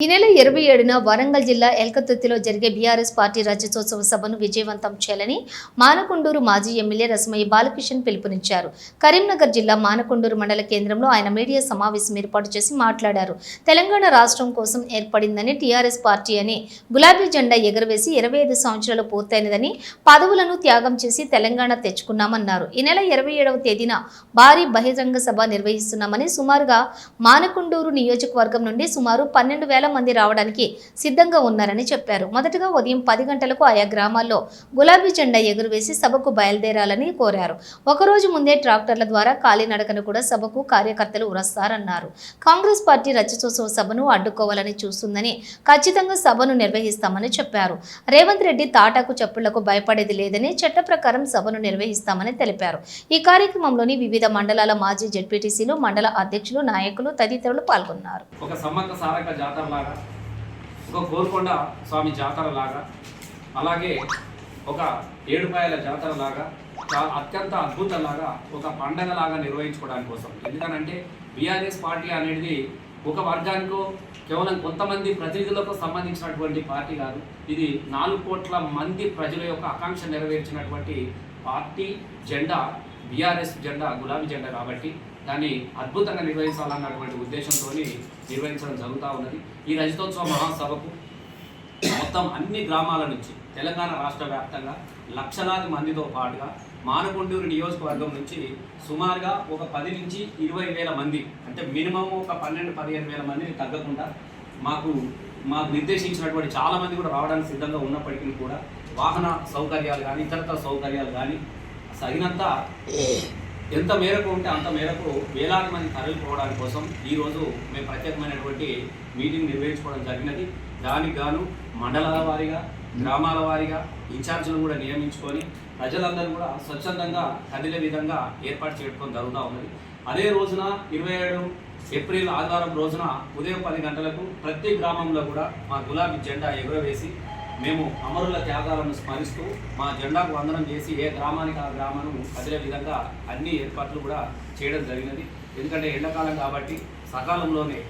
ఈ నెల ఇరవై ఏడున వరంగల్ జిల్లా ఎల్కతుర్తిలో జరిగే బీఆర్ఎస్ పార్టీ రాజ్యోత్సవ సభను విజయవంతం చేయాలని మానకొండూరు మాజీ ఎమ్మెల్యే రసమయ్య బాలకిషన్ పిలుపునిచ్చారు. కరీంనగర్ జిల్లా మానకొండూరు మండల కేంద్రంలో ఆయన మీడియా సమావేశం ఏర్పాటు చేసి మాట్లాడారు. తెలంగాణ రాష్ట్రం కోసం ఏర్పడిందని టీఆర్ఎస్ పార్టీ అని గులాబీ జెండా ఎగరవేసి ఇరవై ఐదు సంవత్సరాలు పూర్తయినదని పదవులను త్యాగం చేసి తెలంగాణ తెచ్చుకున్నామన్నారు. ఈ నెల ఇరవై ఏడవ తేదీన భారీ బహిరంగ సభ నిర్వహిస్తున్నామని సుమారుగా మానకొండూరు నియోజకవర్గం నుండి సుమారు పన్నెండు వేల మంది రావడానికి సిద్ధంగా ఉన్నారని చెప్పారు. మొదటగా ఉదయం పది గంటలకు ఆయా గ్రామాల్లో గులాబీ జెండా ఎగురవేసి సభకు బయలుదేరాలని కోరారు. ఒకరోజు ముందే ట్రాక్టర్ల ద్వారా కాలినడకను కూడా సభకు కార్యకర్తలు వస్తారన్నారు కాంగ్రెస్ పార్టీ రజతోత్సవ సభను అడ్డుకోవాలని చూస్తుందని ఖచ్చితంగా సభను నిర్వహిస్తామని చెప్పారు. రేవంత్ రెడ్డి తాటాకు చెప్పులకు భయపడేది లేదని చట్ట ప్రకారం సభను నిర్వహిస్తామని తెలిపారు. ఈ కార్యక్రమంలోని వివిధ మండలాల మాజీ జడ్పీటీసీలు మండల అధ్యక్షులు నాయకులు తదితరులు పాల్గొన్నారు. ఒక సమ్మక్క సారక జాతర లాగా ఒక గోల్కొండ స్వామి జాతర లాగా అలాగే ఒక ఏడుపాయల జాతర లాగా చాలా అత్యంత అద్భుతంలాగా ఒక పండగ లాగా నిర్వహించుకోవడానికి కోసం. ఎందుకనంటే బీఆర్ఎస్ పార్టీ అనేది ఒక వర్గానికో కేవలం కొంతమంది ప్రతినిధులకు సంబంధించినటువంటి పార్టీ కాదు ఇది నాలుగు కోట్ల మంది ప్రజల యొక్క ఆకాంక్ష నెరవేర్చినటువంటి పార్టీ జెండా బీఆర్ఎస్ జెండా గులాబీ జెండా కాబట్టి దాన్ని అద్భుతంగా నిర్వహించాలన్నటువంటి ఉద్దేశంతో నిర్వహించడం జరుగుతూ ఉన్నది. ఈ రజతోత్సవ మహాసభకు మొత్తం అన్ని గ్రామాల నుంచి తెలంగాణ రాష్ట్ర వ్యాప్తంగా లక్షలాది మందితో పాటుగా మానకొండూరు నియోజకవర్గం నుంచి సుమారుగా ఒక పది నుంచి ఇరవై వేల మంది అంటే మినిమం ఒక పన్నెండు పదిహేను వేల మందిని తగ్గకుండా మాకు మాకు నిర్దేశించినటువంటి చాలా మంది కూడా రావడానికి సిద్ధంగా ఉన్నప్పటికీ కూడా వాహన సౌకర్యాలు కానీ ఇతరతర సౌకర్యాలు కానీ తగినంత ఎంత మేరకు ఉంటే అంత మేరకు వేలాది మంది తరలిపోవడానికి కోసం ఈరోజు మేము ప్రత్యేకమైనటువంటి మీటింగ్ నిర్వహించుకోవడం జరిగినది. దానికి గాను మండలాల వారీగా గ్రామాల వారీగా ఇన్ఛార్జీలను కూడా నియమించుకొని ప్రజలందరూ కూడా స్వచ్ఛందంగా కదిలే విధంగా ఏర్పాటు చేయడం జరుగుతూ ఉన్నది. అదే రోజున ఇరవై ఏడు ఏప్రిల్ ఆదివారం రోజున ఉదయం పది గంటలకు ప్రతి గ్రామంలో కూడా మా గులాబీ జెండా ఎగురవేసి మేము అమరుల త్యాగాలను స్మరిస్తూ మా జెండాకు వందనం చేసి ఏ గ్రామానికి ఆ గ్రామం కదిలే విధంగా అన్ని ఏర్పాట్లు కూడా చేయడం జరిగినది. ఎందుకంటే ఎండాకాలం కాబట్టి సకాలంలోనే